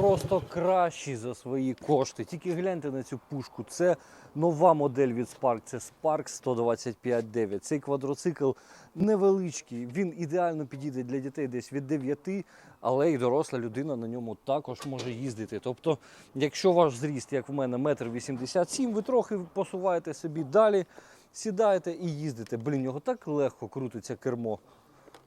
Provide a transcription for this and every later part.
просто кращий за свої кошти. Тільки гляньте на цю пушку. Це нова модель від Spark. Це Spark 125.9. Цей квадроцикл невеличкий. Він ідеально підійде для дітей десь від 9, але й доросла людина на ньому також може їздити. Тобто, якщо ваш зріст, як в мене, метр 87, ви трохи посуваєте собі далі, сідаєте і їздите. Блін, його так легко крутиться кермо.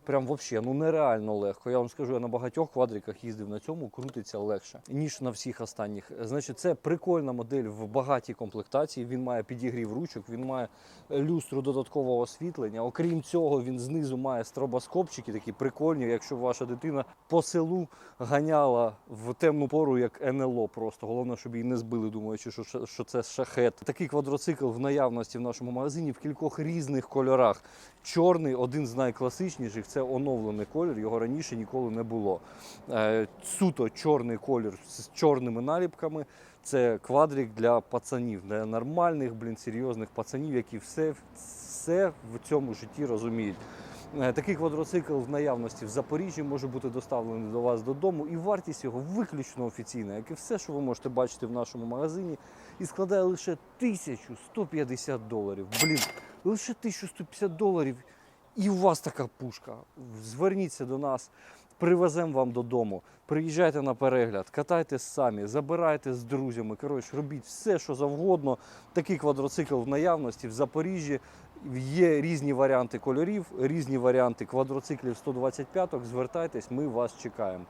Прям вообще, ну нереально легко. Я вам скажу, я на багатьох квадриках їздив на цьому, крутиться легше, ніж на всіх останніх. Значить, це прикольна модель в багатій комплектації. Він має підігрів ручок, він має люстру додаткового освітлення. Окрім цього, він знизу має стробоскопчики, такі прикольні. Якщо ваша дитина по селу ганяла в темну пору, як НЛО, просто головне, щоб її не збили, думаючи, що, що це шахет. Такий квадроцикл в наявності в нашому магазині в кількох різних кольорах. Чорний один з найкласичніших це оновлений колір. Його раніше ніколи не було. Е, суто чорний колір з чорними наліпками. Це квадрик для пацанів, для нормальних, блін, серйозних пацанів, які все, все в цьому житті розуміють. Е, Такий квадроцикл в наявності в Запоріжжі може бути доставлений до вас додому, і вартість його виключно офіційна, як і все, що ви можете бачити в нашому магазині, і складає лише 1150 доларів. Блін, лише 1150 доларів, і у вас така пушка. Зверніться до нас, привеземо вам додому. Приїжджайте на перегляд, катайтесь самі, забирайте з друзями. Коротше, робіть все, що завгодно. Такий квадроцикл в наявності в Запоріжжі. Є різні варіанти кольорів, різні варіанти квадроциклів 125 Звертайтесь, ми вас чекаємо.